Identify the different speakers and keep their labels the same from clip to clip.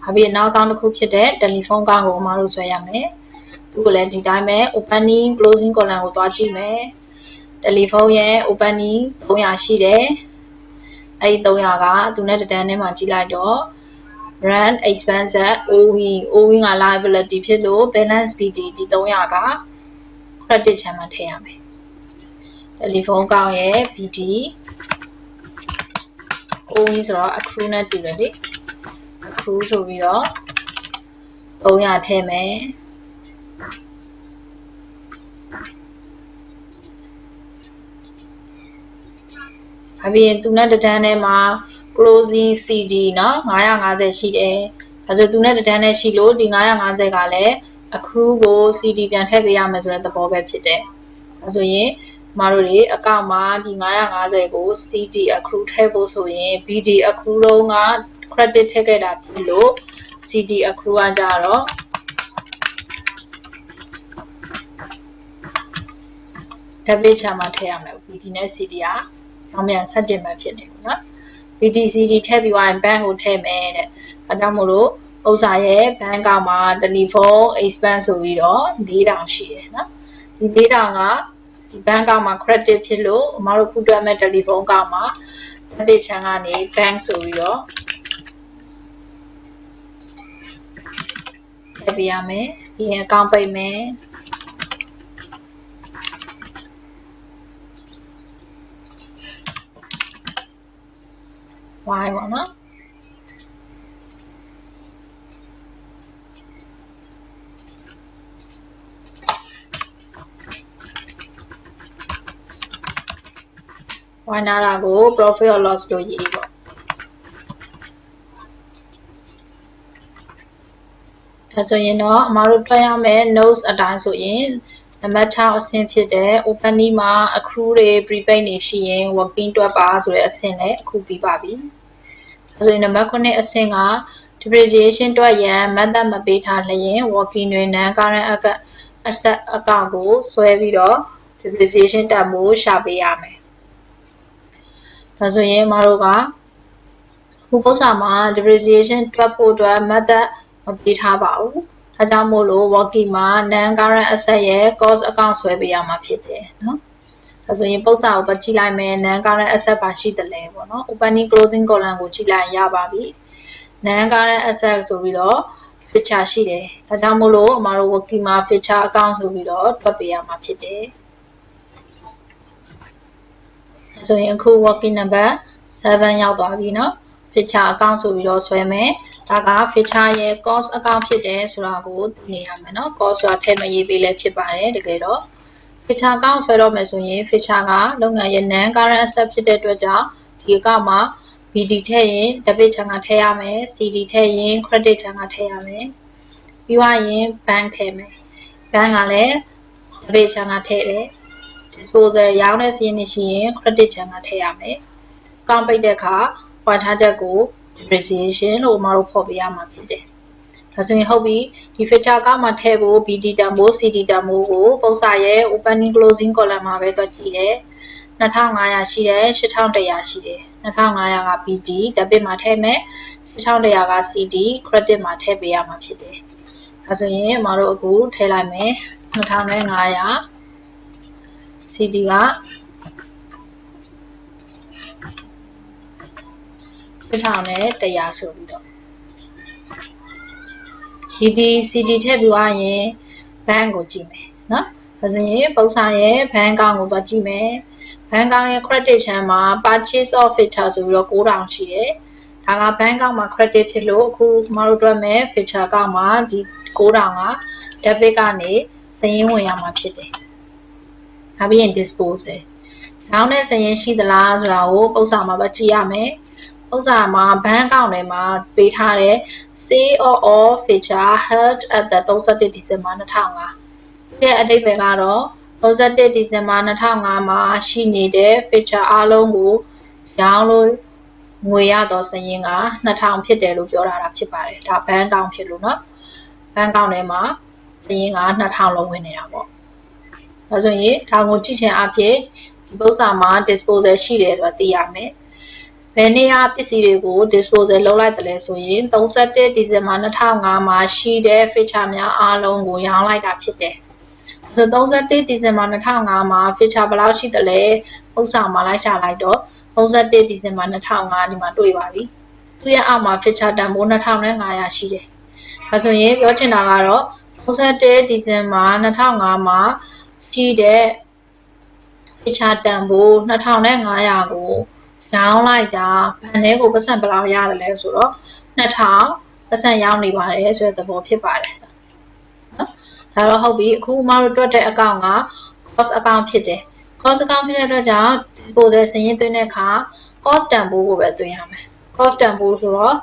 Speaker 1: ။ဟာပြီးနောက်အကောင့်တစ်ခုဖြစ်တဲ့တယ်လီဖုန်းအကောင့်ကိုအမတို့ဆွဲရမယ်။သူ့ကိုလည်းဒီတိုင်းပဲ opening closing column ကိုတွားကြည့်မယ်။တယ်လီဖုန်းရဲ့ opening 300ရှိတယ်။အဲ့ဒီ300ကသူနဲ့တတန်းထဲမှာကြည့်လိုက်တော့ run expense owing owing က liability ဖြစ်လို့ balance BD ဒီ300က credit ချမ်းမှာထည့်ရမယ်တယ်လီဖုန်းကောင်းရဲ့ BD owing ဆိုတော့ accrue နဲ့တူတယ်လေ accrue ဆိုပြီးတော့300ထည့်မယ်အပြင်သူနဲ့တဒန်းထဲမှာ closing CD เนาะ950ရှိတယ်ဒါဆိုသူနဲ့တဒန်းနဲ့ရှိလို့ဒီ950ကလည်း accrue ကို CD ပြန်ထည့်ပေးရမယ်ဆိုတဲ့သဘောပဲဖြစ်တယ်ဒါဆိုရင်မတို့တွေအကောင့်မှာဒီ950ကို CD accrue ထည့်ဖို့ဆိုရင် BD accrue လုံးက credit ထည့်ခဲ့တာပြီးလို့ CD accrue ကကြတော့ဒါဗစ်ချာမှာထည့်ရမယ် BD နဲ့ CD ကနောက်မြန်ဆက်တင်မှဖြစ်နေပြီနော် BD CD ထည့်ပြီးသွားရင် bank ကိုထည့်မယ်တဲ့အဲဒါမို့လို့ဥစ္စာရဲ့ bank ကမှာတယ်လီဖုန်း expand ဆိုပြီးတော့4000ရှိတယ်နော်ဒီ4000ကဒီ bank ကမှာ credit ဖြစ်လို့အမတို့ခုတွက်မဲ့တယ်လီဖုန်းကမှာ debit ချမ်းကနေ bank ဆိုပြီးတော့ ထည့်ပေးရမယ်ပြီးရင် account ပိတ်မယ် y ပေါ့နော်ဝိုင်းနာတာကို profit or loss လို့ရေးပေါ့ ဒါဆိုရင်တော့အမတို့တွက်ရမယ် notes အတိုင်းဆိုရင်နံပါတ်6အဆင့်ဖြစ်တဲ့ opening မှာ accrue တွေ prepaid တွေရှိရင် working တွက်ပါဆိုတဲ့အဆင့်လည်းအခုပြီးပါပြီ။ဒါဆိုရင်နံပါတ်9အဆင့်က depreciation တွက်ရန် method မပေးထားလျင် working တွေ non current asset account ကိုဆွဲပြီးတော့ depreciation တန်ဖိုးရှာပေးရမယ်။ဒါဆိုရင်မတို့ကခုပု္ပ္ပာမှာ depreciation တွက်ဖို့အတွက် method မ ပေးထားပါဘူး။ဒါကြောင့်မို့လို့ walkie မှာ non current asset ရဲ့ cost account ဆွဲပေးရမှာဖြစ်တယ်နော်။ဒါဆိုရင်ပုံစံကိုတော့ကြည့်လိုက်မယ် non current asset ပါရှိတယ်လဲပေါ့နော်။ opening closing column ကိုကြည့်လိုက်ရပါပြီ။ non current asset ဆိုပြီးတော့ feature ရှိတယ်။ဒါကြောင့်မို့လို့အမတို့ walkie မှာ feature account ဆိုပြီးတော့တွက်ပေးရမှာဖြစ်တယ်။ဒါဆိုရင်အခု walkie number 7ရောက်သွားပြီနော်။ feature account ဆိုပြီးတော့ဆွဲမယ်ဒါက feature ရဲ့ cost account ဖြစ်တယ်ဆိုတာကိုသိနေရမယ်เนาะ cost ဆိုတာထည့်မရေးပေးလဲဖြစ်ပါတယ်တကယ်တော့ feature account ဆွဲတော့မယ်ဆိုရင် feature ကလုပ်ငန်းရဲ့ non current asset ဖြစ်တဲ့အတွက်ကြောင့်ဒီ account မှာ BD ထည့်ရင် debit ချမ်းကထည့်ရမယ် CD ထည့်ရင် credit ချမ်းကထည့်ရမယ်ပြီးွားရင် bank ထည့်မယ် bank ကလည်း debit ချမ်းကထည့်တယ် disposal ရောင်းတဲ့စီးရင်ရှိရင် credit ချမ်းကထည့်ရမယ်။ account ပိတ်တဲ့အခါ ခွာခြားချက်ကို depreciation လို့အမတို့ဖော်ပြရမှာဖြစ်တယ်။ဒါဆိုရင်ဟုတ်ပြီဒီ feature ကမှထည့်ဖို့ BD တန်ဖိုး CD တန်ဖိုးကိုပုံစံရဲ့ opening closing column မှာပဲတွက်ကြည့်တယ်။2500ရှိတယ်8100ရှိတယ်2500က BD debit မှာထည့်မယ်8100က CD credit မှာထည့်ပေးရမှာဖြစ်တယ်။ဒါဆိုရင်အမတို့အခုထည့်လိုက်မယ်2500 CD က 1000နဲ့100ဆိုပြီးတော့ BD CD ထည့်ပြီးသွားရင်ဘဏ်ကိုကြည့်မယ်နော်ဒါဆိုရင်ပုံစံရဲ့ဘဏ်ကောင်ကိုသွားကြည့်မယ်ဘဏ်ကောင်ရဲ့ credit ချမ်းမှာ purchase of feature ဆိုပြီးတော့9000ရှိတယ်ဒါကဘဏ်ကောင်မှာ credit ဖြစ်လို့အခုမတို့အတွက်မဲ့ feature ကောင်မှာဒီ9000က debit ကနေသရင်ဝင်ရမှာဖြစ်တယ်နောက်ပြီးရင် dispose နောက်နဲ့စရင်ရှိသလားဆိုတာကိုပုံစံမှာပဲကြည့်ရမယ် ဥစ္စာမှာဘဏ်အကောင့်ထဲမှာပေးထားတဲ့ stay or all feature held at the 31 December 2005ရဲ့အဓိပ္ပာယ်ကတော့31 December 2005မှာရှိနေတဲ့ feature အားလုံးကိုရောင်းလို့ငွေရတော့စရင်က2000ဖြစ်တယ်လို့ပြောတာဖြစ်ပါတယ်ဒါဘဏ်အကောင့်ဖြစ်လို့เนาะဘဏ်အကောင့်ထဲမှာစရင်က2000လုံးဝင်နေတာပေါ့ဒါဆိုရင်ဒါကိုကြည့်ချင်အဖြစ်ဒီပု္ပ္ပာမှာ disposal ရှိတယ်ဆိုတာသိရမယ် ဘယ်နေရာပစ္စည်းတွေကို disposal လုပ်လိုက်တယ်လဲဆိုရင်31ဒီဇင်ဘာ2005မှာရှိတဲ့ feature များအားလုံးကိုရောင်းလိုက်တာဖြစ်တယ်။ဆို31ဒီဇင်ဘာ2005မှာ feature ဘယ်လောက်ရှိတယ်လဲပုံစံမှာလိုက်ရှာလိုက်တော့31ဒီဇင်ဘာ2005ဒီမှာတွေ့ပါပြီ။သူရဲ့အောက်မှာ feature တန်ဖိုး2500ရှိတယ်။ဒါဆိုရင်ပြောချင်တာကတော့31ဒီဇင်ဘာ2005မှာရှိတဲ့ feature တန်ဖိုး2500ကို ရောင်းလိုက်တာဗန်ထဲကိုပတ်စံဘယ်လောက်ရတယ်လဲဆိုတော့2000ပတ်စံရောင်းနေပါတယ်ဆိုတဲ့သဘောဖြစ်ပါတယ်နော်ဒါတော့ဟုတ်ပြီအခုမတို့တွက်တဲ့အကောင့်က cost account ဖြစ်တယ် cost account ဖြစ်တဲ့အတွက်ကြောင့် disposal စရင်းသွင်းတဲ့အခါ cost တန်ဖိုးကိုပဲသွင်းရမယ် cost တန်ဖိုးဆိုတော့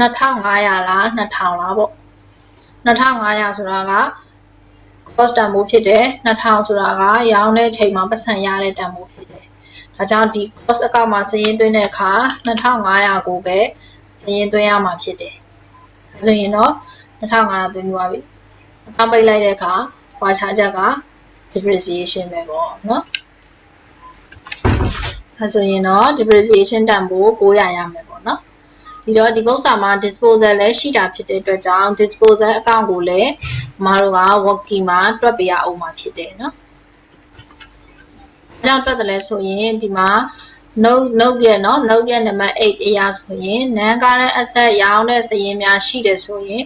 Speaker 1: 2500လား2000လားပေါ့2500ဆိုတာက cost တန်ဖိုးဖြစ်တယ်2000ဆိုတာကရောင်းတဲ့ချိန်မှာပတ်စံရတဲ့တန်ဖိုးဖြစ်တယ် ဒါကြောင့်ဒီ cost account မှာစရင်းသွင်းတဲ့အခါ2500ကိုပဲစရင်းသွင်းရမှာဖြစ်တယ်။ဆိုရင်တော့2500သွင်းသွားပြီ။အပိတ်လိုက်တဲ့အခါပွားချချက်က depreciation ပဲပေါ့နော်။အဲဆိုရင်တော့ depreciation တန်ဖိုး900ရမယ်ပေါ့နော်။ပြီးတော့ဒီပုံစံမှာ disposal လည်းရှိတာဖြစ်တဲ့အတွက်ကြောင့် disposal account ကိုလည်းမတို့က working မှာတွက်ပေးရအောင်မှာဖြစ်တယ်နော်။ ကြောင့်တွက်တယ်လဲဆိုရင်ဒီမှာ note note ရဲ့เนาะ note ရဲ့နံပါတ်8အရာဆိုရင် non current asset ရောင်းတဲ့စရင်းများရှိတယ်ဆိုရင်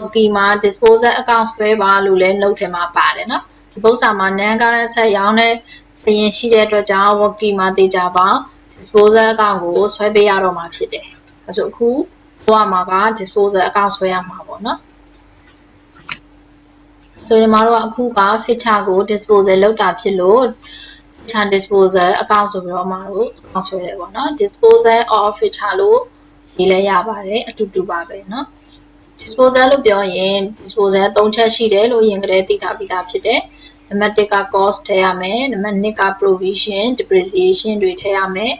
Speaker 1: Wiki မှာ disposal account ဆွဲပါလို့လည်း note ထဲမှာပါတယ်เนาะဒီပုဒ်စာမှာ non current asset ရောင်းတဲ့စရင်းရှိတဲ့အတွက်ကြောင့် Wiki မှာတေချာပါ disposal account ကိုဆွဲပေးရတော့မှာဖြစ်တယ်အဲဆိုအခုဘဝမှာက disposal account ဆွဲရမှာပေါ့เนาะဆိုရင်မတို့ကအခုက feature ကို disposal လုပ်တာဖြစ်လို့ feature disposal account ဆိုပြီးတော့အမတို့အကောင့်ဆွဲတယ်ပေါ့နော် disposal of feature လို့ရေးလဲရပါတယ်အတူတူပါပဲเนาะ disposal လို့ပြောရင် disposal ၃ချက်ရှိတယ်လို့ရင်ကလေးသိထားပြီးသားဖြစ်တယ်နံပါတ်1က cost ထည့်ရမယ်နံပါတ်2က provision depreciation တွေထည့်ရမယ်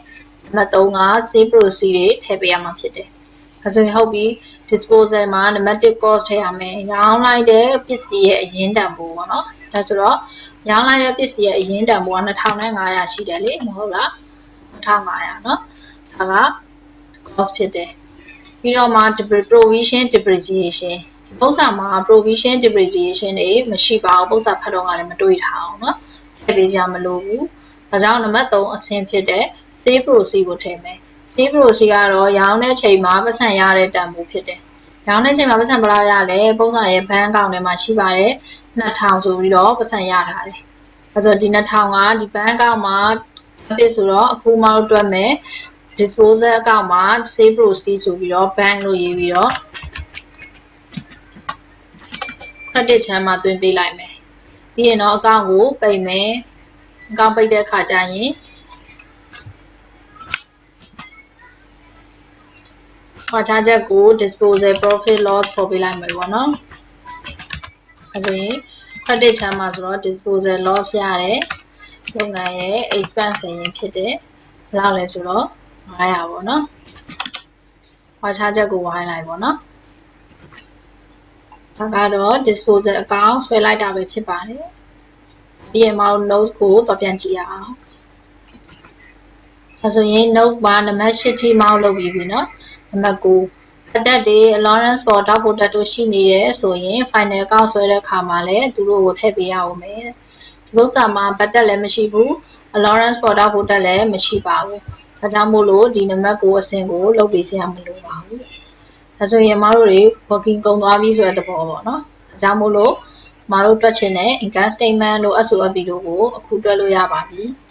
Speaker 1: နံပါတ်3က save proceed တွေထည့်ပေးရမှာဖြစ်တယ်အဲဆိုရင်ဟုတ်ပြီ disposal မှာနံပါတ်1 cost ထည့်ရမယ်ရောင်းလိုက်တဲ့ပစ္စည်းရဲ့အရင်းတန်ဖိုးပေါ့နော်ဒါဆိုတော့ ရောင်းလိုက်တဲ့ပစ္စည်းရဲ့အရင်းတန်ဖိုးက2500ရှိတယ်လေမဟုတ်လား2500เนาะဒါက cost ဖြစ်တယ်ပြီးတော့မှ provision depreciation ဒီပု္ပ္ပာမှာ provision depreciation တွေမရှိပါဘူးပု္ပ္ပာဖတ်တော့ကလည်းမတွေ့ထားအောင်เนาะထည့်ပေးကြမလို့ဘူးဒါကြောင့်နံပါတ်3အဆင့်ဖြစ်တဲ့ save proceed ကိုထည့်မယ် save proceed ကတော့ရောင်းတဲ့ချိန်မှာပတ်စံရတဲ့တန်ဖိုးဖြစ်တယ်ရောင်းတဲ့ချိန်မှာပတ်စံဘယ်လောက်ရလဲပုံစံရဲ့ဘဏ်အကောင့်ထဲမှာရှိပါတယ် 2000ဆိုပြီးတော့ပတ်စံရထားတယ်အဲဆိုဒီ2000ကဒီဘဏ်အကောင့်မှာဖြစ်ဆိုတော့အခုမှတို့တွက်မယ် disposal အကောင့်မှာ save proceed ဆိုပြီးတော့ bank လို့ရေးပြီးတော့ credit ချမ်းမှာသွင်းပေးလိုက်မယ်ပြီးရင်တော့အကောင့်ကိုပိတ်မယ်အကောင့်ပိတ်တဲ့အခါကျရင် ခွာချချက်ကို disposal profit loss ပေါ်ပေးလိုက်မယ်ပေါ့နော် အဲဆိုရင် credit ချမ်းမှာဆိုတော့ disposal loss ရတယ်လုပ်ငန်းရဲ့ expense ရင်ဖြစ်တယ်ဘယ်လောက်လဲဆိုတော့900ပေါ့နော်ဝါချချက်ကိုဝိုင်းလိုက်ပေါ့နော်ဒါကတော့ disposal account ဆွဲလိုက်တာပဲဖြစ်ပါတယ်ပြီးရင် mount note ကိုပြန်ကြည့်ရအောင်အဲဆိုရင် note ပါနံပါတ်7ထိ mount လုပ်ပြီးပြီနော်နံပါတ်9 အတက်တွေ allowance for dot product တို့ရှိနေရဲဆိုရင် final account ဆွဲတဲ့အခါမှာလည်းသူတို့ကိုထည့်ပေးရအောင်မယ်ဒီဥစ္စာမှာ budget လည်းမရှိဘူး allowance for dot product လည်းမရှိပါဘူးဒါကြောင့်မို့လို့ဒီနံပါတ်9အဆင့်ကိုလုပ်ပေးစရာမလိုပါဘူးဒါဆိုရင်မတို့တွေ working ကုန်သွားပြီဆိုတဲ့သဘောပေါ့နော်ဒါကြောင့်မို့လို့မတို့တွက်ချင်တဲ့ income statement တို့ SOP တို့ကိုအခုတွက်လို့ရပါပြီ။